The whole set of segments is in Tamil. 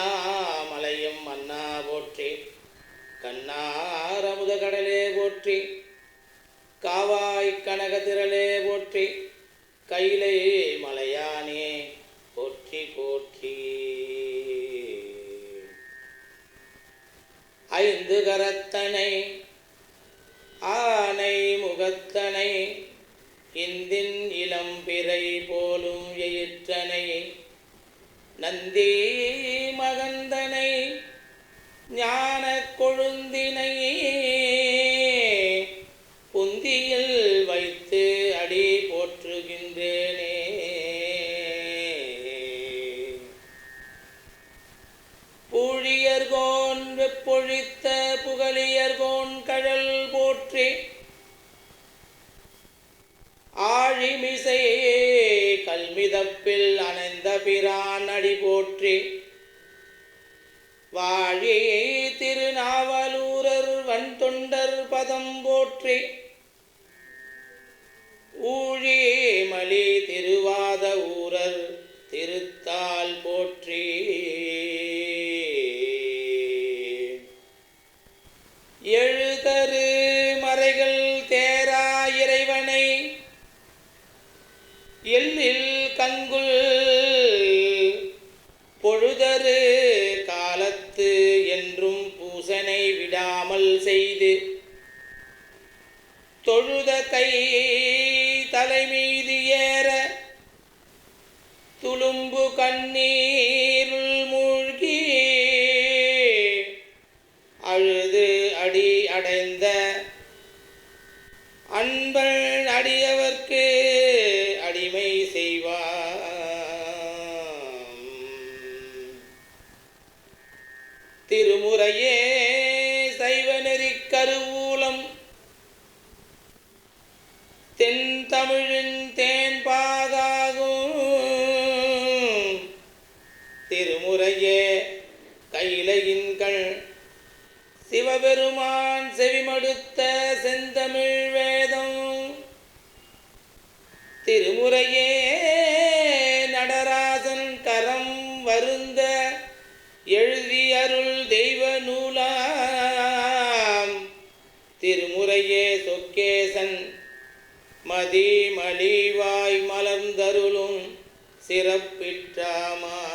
அண்ணாமலையும் அண்ணா போற்றி. கண்ணாரமுத கடலே போற்றி. காவாய் கனக திரளே போற்றி. கைலை மலையானே போற்றி போற்றி. ஐந்து கரத்தனை ஆனை முகத்தனை இந்தின் இளம்பிறை போலும் எயிற்றனை நந்தே மகந்தனை ஞான கொழுந்தினை புந்தியில் வைத்து அடி போற்றுகின்றேனே. பூழியர்கோன் வெப்பொழித்த புகழியர்கோன் கழல் போற்றி ஆழிமிசையே ஆழிமிசை கல்மிதப்பில் அணைந்த பிரான் அடி போற்றி. வாழியை திருநாவலூரர் வன்தொண்டர் பதம் போற்றி. ஊழியே மலி திருவாத ஊரர் திருத்தால் போற்றி. எல்லில் தென் தமிழின் தேன் பாதாகும் திருமுறையே கைலையின் கண். சிவபெருமான் செவிமடுத்த செந்தமிழ் வேதம். திருமுறையே நடராசன் கரம் வருந்த எழுதி அருள் தெய்வ நூலாம். திருமுறையே சொக்கேசன் மதி மலிவாய் மலர்ந்தருளும் சிறப்பிற்றாமால்.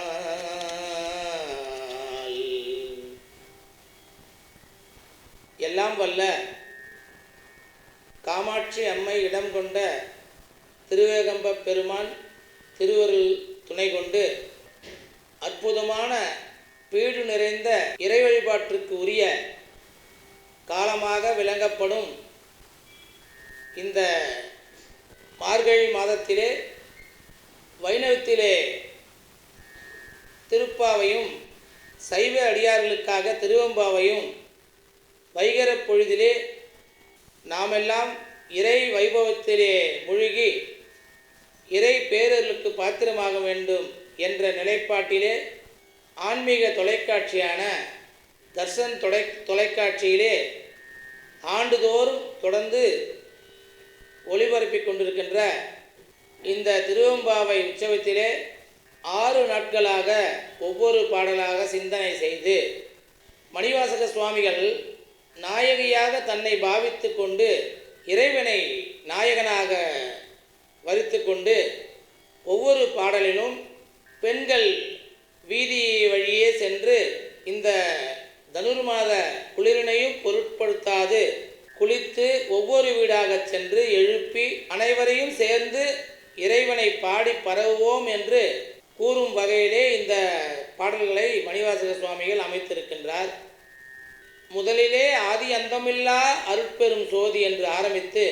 எல்லாம் வல்ல காமாட்சி அம்மை இடம் கொண்ட திருவேகம்ப பெருமான் திருவருள் துணை கொண்டு அற்புதமான பீடு நிறைந்த இறை வழிபாட்டிற்கு உரிய காலமாக விளங்கப்படும் இந்த மார்கழி மாதத்திலே வைணவத்திலே திருப்பாவையும் சைவ அடியார்களுக்காக திருவம்பாவையும் வைகரப் பொழுதிலே நாமெல்லாம் இறை வைபவத்திலே மூழ்கி இறை பேரர்களுக்கு பாத்திரமாக வேண்டும் என்ற நிலைப்பாட்டிலே ஆன்மீக தொலைக்காட்சியான தர்சன் தொலை தொலைக்காட்சியிலே ஆண்டுதோறும் தொடர்ந்து ஒளிபரப்பிக் கொண்டிருக்கின்ற இந்த திருவம்பாவை உற்சவத்திலே ஆறு நாட்களாக ஒவ்வொரு பாடலாக சிந்தனை செய்து மணிவாசக சுவாமிகள் நாயகியாக தன்னை பாவித்து கொண்டு இறைவனை நாயகனாக வரித்து கொண்டு ஒவ்வொரு பாடலிலும் பெண்கள் வீதி வழியே சென்று இந்த தனுர்மாத குளிரினையும் பொருட்படுத்தாது குளித்து ஒவ்வொரு வீடாகச் சென்று எழுப்பி அனைவரையும் சேர்ந்து இறைவனை பாடி பரவுவோம் என்று கூறும் வகையிலே இந்த பாடல்களை மணிவாசக சுவாமிகள் அமைத்திருக்கின்றார். முதலிலே ஆதி அந்தமில்லா அருட்பெரும் சோதி என்று ஆரம்பித்து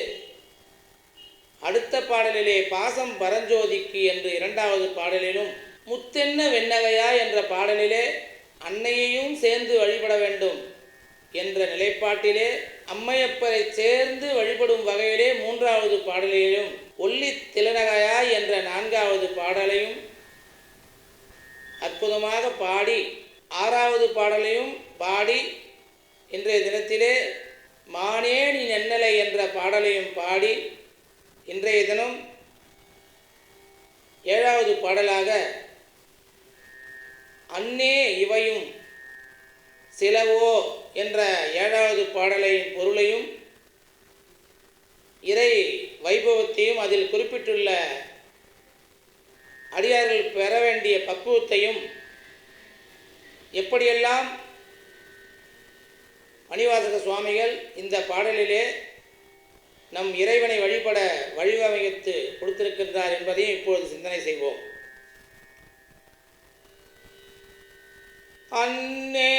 அடுத்த பாடலிலே பாசம் பரஞ்சோதிக்கு என்று இரண்டாவது பாடலிலும் முத்தென்ன வெண்ணகையா என்ற பாடலிலே அன்னையையும் சேர்ந்து வழிபட வேண்டும் என்ற நிலைப்பாட்டிலே அம்மையப்பரை சேர்ந்து வழிபடும் வகையிலே மூன்றாவது பாடலையும் ஒல்லி திலநகையா என்ற நான்காவது பாடலையும் அற்புதமாக பாடி ஆறாவது பாடலையும் பாடி இன்றைய தினத்திலே மானே நீ நென்னலை என்ற பாடலையும் பாடி இன்றைய தினம் ஏழாவது பாடலாக அன்னே இவையும் சிலவோ என்ற ஏழாவது பாடலையின் பொருளையும் இறை வைபவத்தையும் அதில் குறிப்பிட்டுள்ள அடியார்கள் பெற வேண்டிய பக்குவத்தையும் எப்படியெல்லாம் மணிவாசக சுவாமிகள் இந்த பாடலிலே நம் இறைவனை வழிபட வழிவமைத்து கொடுத்திருக்கின்றார் என்பதையும் இப்பொழுது சிந்தனை செய்வோம். அன்னே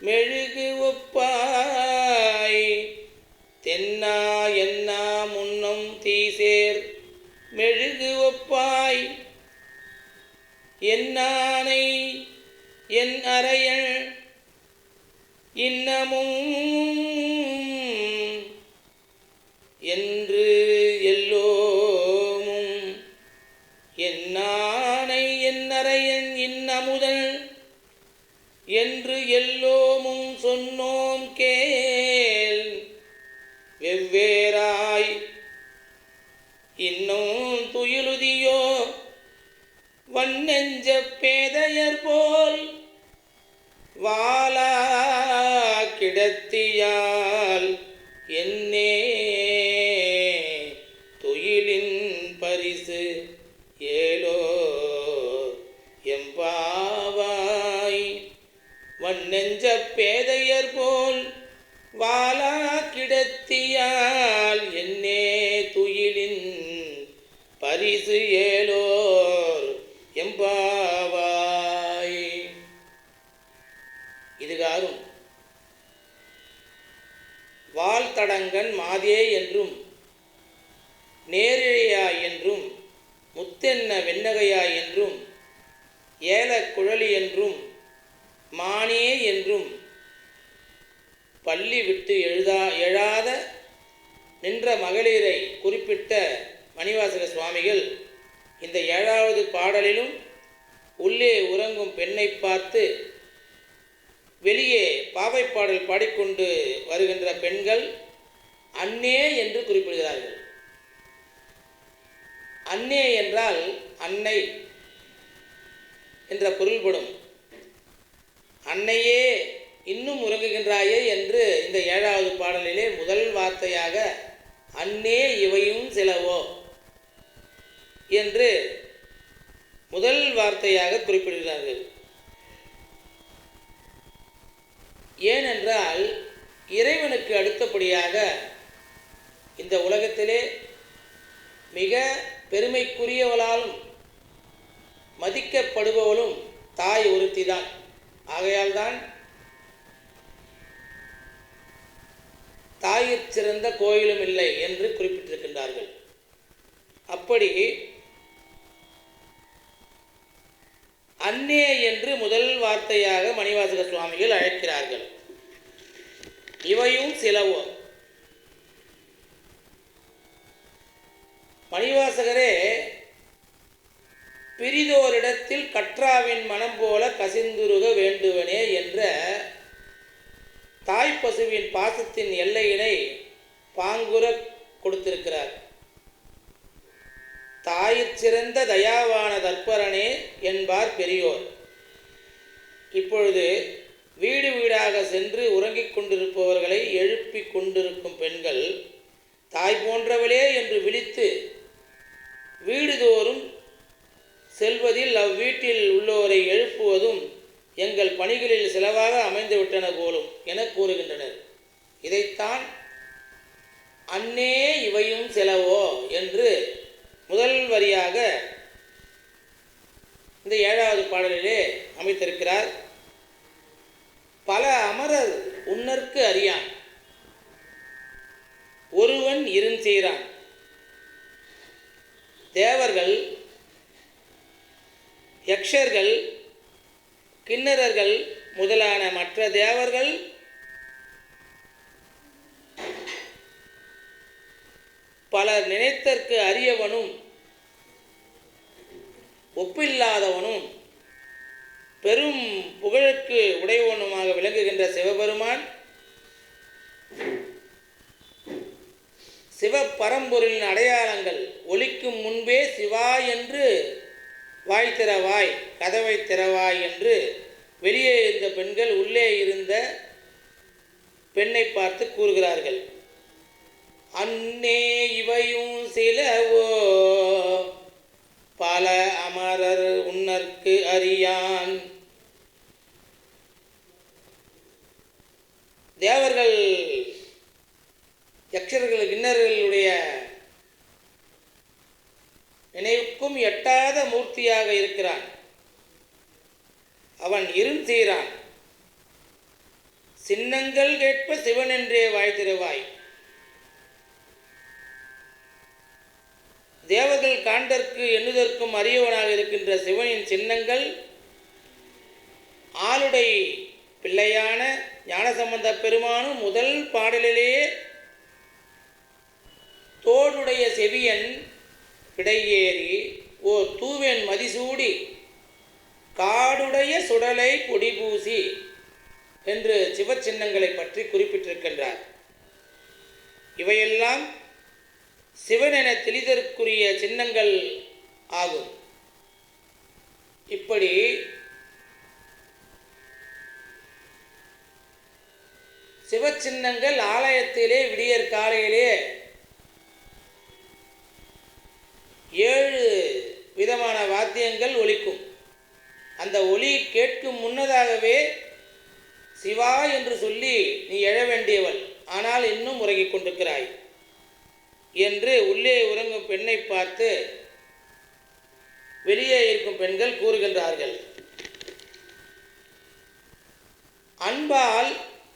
மெழுகு ஒப்பாய். தென்னா என்னா முன்னம் தீசேர். மெழுகு ஒப்பாய். என்னானை என் அறையள். இன்னமும் பன்னெஞ்ச பேதையர் போல் வாலா மாதே என்றும் நேரிழையா என்றும் முத்தென்ன வெண்ணகையா என்றும் ஏல குழலி என்றும் மானே என்றும் பள்ளி விட்டு எழுதா எழாத நின்ற மகளிரை குறிப்பிட்ட மணிவாசக சுவாமிகள் இந்த ஏழாவது பாடலிலும் உள்ளே உறங்கும் பெண்ணை பார்த்து வெளியே பாவைப்பாடல் பாடிக்கொண்டு வருகின்ற பெண்கள் அன்னே என்று குறிப்பிடுகிறார்கள். அன்னே என்றால் அன்னை என்ற பொருள்படும். அன்னையே இன்னும் உறங்குகின்றாயே என்று இந்த ஏழாவது பாடலிலே முதல் வார்த்தையாக அன்னே இவையும் சிலவோ என்று முதல் வார்த்தையாக குறிப்பிடுகிறார்கள். ஏனென்றால் இறைவனுக்கு அடுத்தபடியாக இந்த உலகத்திலே மிக பெருமைக்குரியவளாலும் மதிக்கப்படுபவளும் தாய் ஒருத்திதான். ஆகையால் தான் தாயிற் சிறந்த கோயிலும் இல்லை என்று குறிப்பிட்டிருக்கின்றார்கள். அப்படி அன்னே என்று முதல் வார்த்தையாக மணிவாசக சுவாமிகள் அழைக்கிறார்கள். இவையும் சிலவோ மணிவாசகரே பிரிதோரிடத்தில் கற்றாவின் மனம் போல கசிந்துருக வேண்டுவனே என்ற தாய்ப்பசுவின் பாசத்தின் எல்லையினை பாங்குற கொடுத்திருக்கிறார். தாயிற் சிறந்த தயாவான தற்பரனே என்பார் பெரியோர். இப்பொழுது வீடு வீடாக சென்று உறங்கிக் கொண்டிருப்பவர்களை எழுப்பிக் கொண்டிருக்கும் பெண்கள் தாய் போன்றவளே என்று விழித்து வீடுதோறும் செல்வதில் அவ்வீட்டில் உள்ளோரை எழுப்புவதும் எங்கள் பணிகளில் செலவாக அமைந்துவிட்டன போலும் என கூறுகின்றனர். இதைத்தான் அன்னே இவையும் செலவோ என்று முதல் வரியாக இந்த ஏழாவது பாடலிலே அமைத்திருக்கிறார். பல அமரர் உன்னற்கு அறியான். ஒருவன் இருஞ்சீரான் தேவர்கள் யக்ஷர்கள் கிண்ணறர்கள் முதலான மற்ற தேவர்கள் பலர் நினைத்தற்கு அரியவனும் ஒப்பில்லாதவனும் பெரும் புகழுக்கு உடையவனுமாக விளங்குகின்ற சிவபெருமான் சிவப்பரம்பொருளின் அடையாளங்கள் ஒலிக்கும் முன்பே சிவா என்று வாய் திறவாய் கதவை திறவாய் என்று வெளியே இருந்த பெண்கள் உள்ளே இருந்த பெண்ணை பார்த்து கூறுகிறார்கள். அன்னே இவையும் சிலவோ? பல அமரர் உன்னற்கு அறியான். தேவர்கள் யக்ஷர்கள் கிண்ணர்களுடைய நினைவுக்கும் எட்டாத மூர்த்தியாக இருக்கிறான். அவன் இருந்தீரான் சின்னங்கள் கேட்ப சிவன் என்றே வாய் தேவர்கள் காண்டற்கு எண்ணுதற்கும் அரியவனாக இருக்கின்ற சிவனின் சின்னங்கள் ஆளுடை பிள்ளையான ஞானசம்பந்த பெருமானும் முதல் பாடலிலேயே தோடுடைய செவியன் இடையேறி ஓர் தூவென் மதிசூடி காடுடைய சுடலை பொடிபூசி என்று சிவச்சின்னங்களை பற்றி குறிப்பிட்டிருக்கின்றார். இவையெல்லாம் சிவனென தெளிதற்குரிய சின்னங்கள் ஆகும். இப்படி சிவச்சின்னங்கள் ஆலயத்திலே விடியற் காலையிலே ஏழு விதமான வாத்தியங்கள் ஒலிக்கும். அந்த ஒலி கேட்கும் முன்னதாகவே சிவா என்று சொல்லி நீ எழ வேண்டியவள் ஆனால் இன்னும் உறங்கிக் கொண்டிருக்கிறாய் என்று உள்ளே உறங்கும் பெண்ணை பார்த்து வெளியே இருக்கும் பெண்கள் கூறுகின்றார்கள். அன்பால்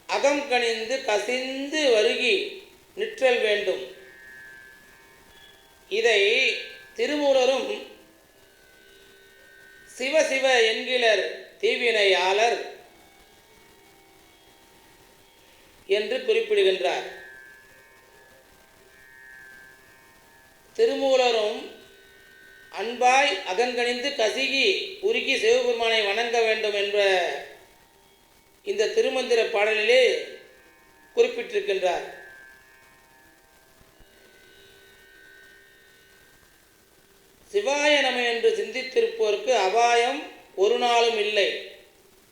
அகம் கனிந்து கசிந்து வருகி நிற்றல் வேண்டும். இதை திருமூலரும் சிவ சிவ என்கிலர் தீவினையாளர் என்று குறிப்பிடுகின்றார். திருமூலரும் அன்பாய் அகங்கணிந்து கசிகி உருகி சிவபெருமானை வணங்க வேண்டும் என்ற இந்த திருமந்திர பாடலிலே குறிப்பிட்டிருக்கின்றார். சிவாய நம என்று சிந்தித்திருப்போருக்கு அபாயம் ஒரு நாளும் இல்லை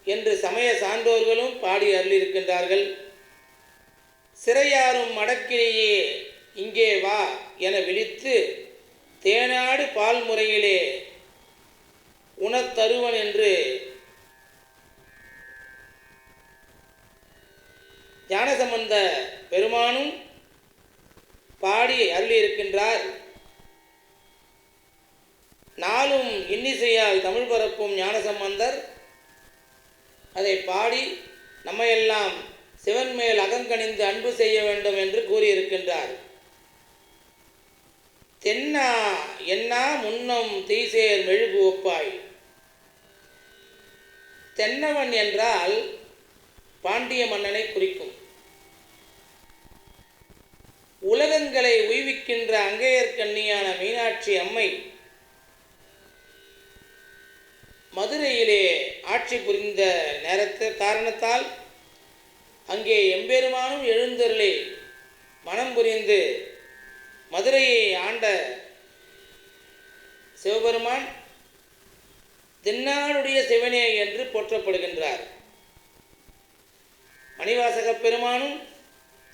என்று சமய சான்றோர்களும் பாடி அருளியிருக்கின்றார்கள். சிறையாரும் மடக்கிலேயே இங்கே வா என விழித்து தேனாடு பால் முறையிலே உணத்தருவன் என்று ஞானசம்பந்த பெருமானும் பாடி அருளியிருக்கின்றார். நாளும் தமிழ் பரப்பும் ஞானசம்பந்தர் அதை பாடி நம்மையெல்லாம் சிவன் மேல் அகங்கணிந்து அன்பு செய்ய வேண்டும் என்று கூறியிருக்கின்றார். தென்னா என்னா முன்னம் தீசேர் மெழுகு ஒப்பாய். தென்னவன் என்றால் பாண்டிய மன்னனை குறிக்கும். உலகங்களை உய்விக்கின்ற அங்கையர் மீனாட்சி அம்மை மதுரையிலே ஆட்சி புரிந்த நேரத்து காரணத்தால் அங்கே எம்பெருமானும் எழுந்தருளி மனம் புரிந்து மதுரையை ஆண்ட சிவபெருமான் தென்னாடுடைய சிவனே என்று போற்றப்படுகின்றார். மணிவாசகப் பெருமானும்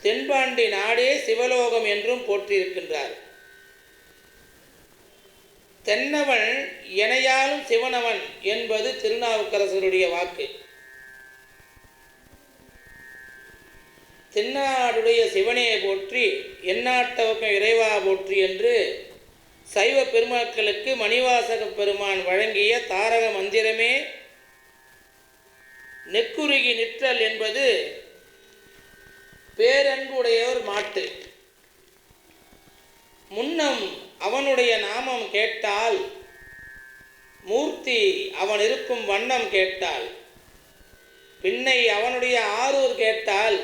தென்பாண்டி நாடே சிவலோகம் என்றும் போற்றியிருக்கின்றார். தென்னவன் எனையாலும் சிவனவன் என்பது திருநாவுக்கரசருடைய வாக்கு. தென்னாடுடைய சிவனையை போற்றி எந்நாட்டவக்கம் இறைவா போற்றி என்று சைவ பெருமக்களுக்கு மணிவாசக பெருமான் வழங்கிய தாரக மந்திரமே நெக்குருகி நிற்றல் என்பது பேரன்புடையோர் மாட்டு. முன்னம் அவனுடைய நாமம் கேட்டால் மூர்த்தி அவன் இருக்கும் வண்ணம் கேட்டால் பின்னை அவனுடைய ஆரூர் கேட்டால்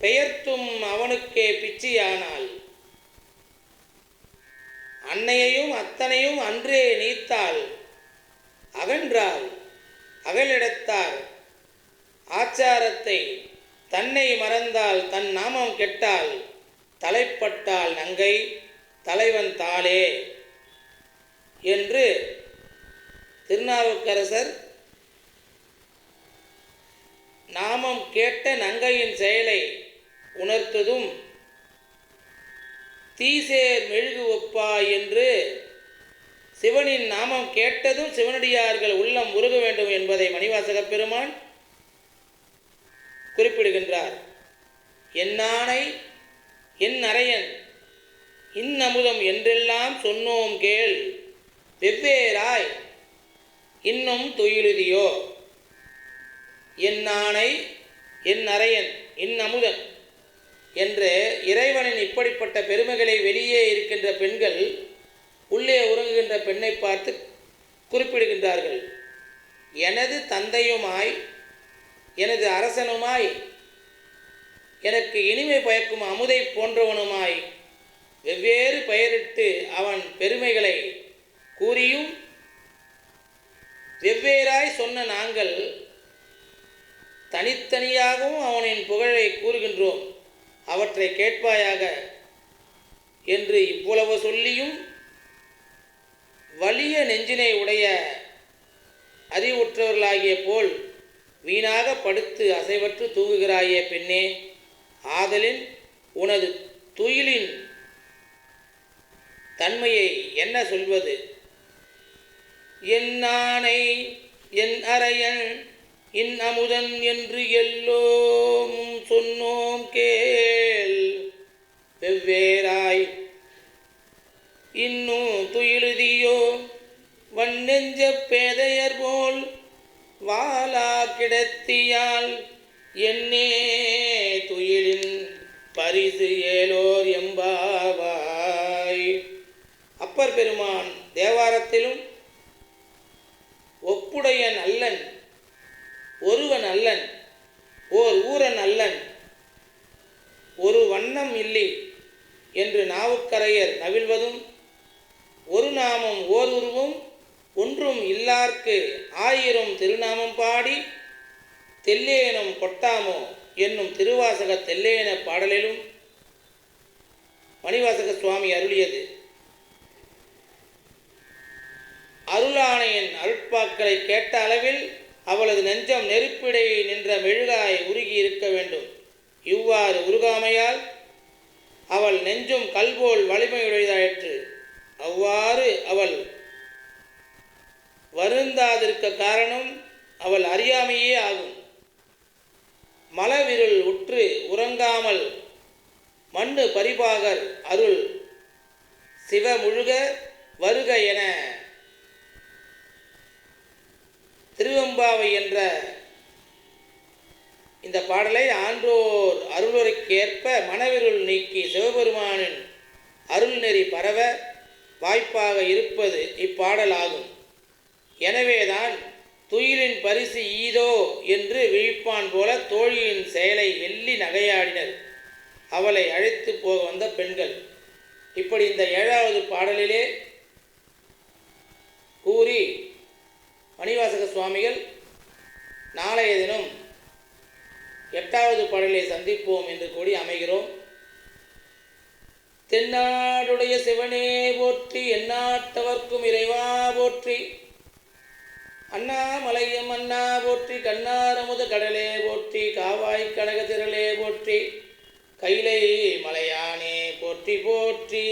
பெயர்த்தும் அவனுக்கே பிச்சியானாள் அன்னையையும் அத்தனையும் அன்றே நீத்தாள் அகன்றாள் அகலிடத்தார் ஆச்சாரத்தை தன்னை மறந்தால் தன் நாமம் கெட்டால் தலைப்பட்டால் நங்கை தலைவன் தாளே என்று திருநாவுக்கரசர் நாமம் கேட்ட நங்கையின் செயலை உணர்த்ததும் தீசேர் மெழுகு ஒப்பா என்று சிவனின் நாமம் கேட்டதும் சிவனடியார்கள் உள்ளம் உருக வேண்டும் என்பதை மணிவாசக பெருமான் குறிப்பிடுகின்றார். என்னானை என் அரையன் இன்னமுதம் என்றெல்லாம் சொன்னோம் கேள். வெவ்வேறாய் இன்னும் துயிலுதியோ? என் நாணை என் அரையன் என் அமுதன் என்று இறைவனின் இப்படிப்பட்ட பெருமைகளை வெளியே இருக்கின்ற பெண்கள் உள்ளே உறங்குகின்ற பெண்ணை பார்த்து குறிப்பிடுகின்றார்கள். எனது தந்தையுமாய் எனது அரசனுமாய் எனக்கு இனிமை பயக்கும் அமுதை போன்றவனுமாய் வெவ்வேறு பெயரிட்டு அவன் பெருமைகளை கூறியும் வெவ்வேறாய் சொன்ன நாங்கள் தனித்தனியாகவும் அவனின் புகழை கூறுகின்றோம். அவற்றை கேட்பாயாக என்று இவ்வளவு சொல்லியும் வலிய நெஞ்சினை உடைய அறிவுற்றவர்களாகிய போல் வீணாக படுத்து அசைவற்று தூங்குகிறாயே பெண்ணே ஆதலின் உனது துயிலின் தன்மையை என்ன சொல்வது? என் ஆணை என் அரையன் இன் அமுதன் என்று எல்லோம் சொன்னோம் கேள். வெவ்வேறாய் இன்னும் துயிலுதியோ வண்ணெஞ்ச பேதையர் போல் வாலா கிடத்தியால் என்னே துயிலின் பரிசு ஏலோர் எம்பாவா. அப்பர் பெருமான் தேவாரத்திலும் ஒப்புடைய நல்லன் ஒருவன் அல்லன் ஓர் ஊரன் அல்லன் ஒரு வண்ணம் இல்லை என்று நாவுக்கரையர் நவிழ்வதும் ஒரு நாமம் ஓர் உருவும் ஒன்றும் இல்லார்க்கு ஆயிரம் திருநாமம் பாடி தெல்லேனம் கொட்டாமோ என்னும் திருவாசக தெல்லேன பாடலிலும் மணிவாசக சுவாமி அருளியது. அருளானையின் அருட்பாக்களை கேட்ட அளவில் அவளது நெஞ்சம் நெருப்பிடை நின்ற மெழுகாய் உருகி இருக்க வேண்டும். இவ்வாறு உருகாமையால் அவள் நெஞ்சும் கல்போல் வலிமையுடையதாயிற்று. அவ்வாறு அவள் வருந்தாதிருக்க காரணம் அவள் அறியாமையே ஆகும். மலவிருள் உற்று உறங்காமல் மண்ணு பரிபாகர் அருள் சிவமுழுக வருக என திருவெம்பாவை என்ற இந்த பாடலை ஆன்றோர் அருளுரைக்கேற்ப மனவிருள் நீக்கி சிவபெருமானின் அருள் நெறி பரவ வாய்ப்பாக இருப்பது இப்பாடலாகும். எனவேதான் துயிலின் பரிசு ஈதோ என்று விழிப்பான் போல தோழியின் செயலை வெள்ளி நகையாடினர். அவளை அழைத்து போக வந்த பெண்கள். இப்படி இந்த ஏழாவது பாடலிலே கூறி மணிவாசக சுவாமிகள் நாளைய தினம் எட்டாவது பாடலை சந்திப்போம் என்று கூடி அமைகிறோம். தென்னாடுடைய சிவனே போற்றி எந்நாட்டவர்க்கும் இறைவா போற்றி அண்ணாமலையும் அண்ணா போற்றி கண்ணாரமுத கடலே போற்றி காவாய் கனக திரளே போற்றி கைலை மலையானே போற்றி போற்றி.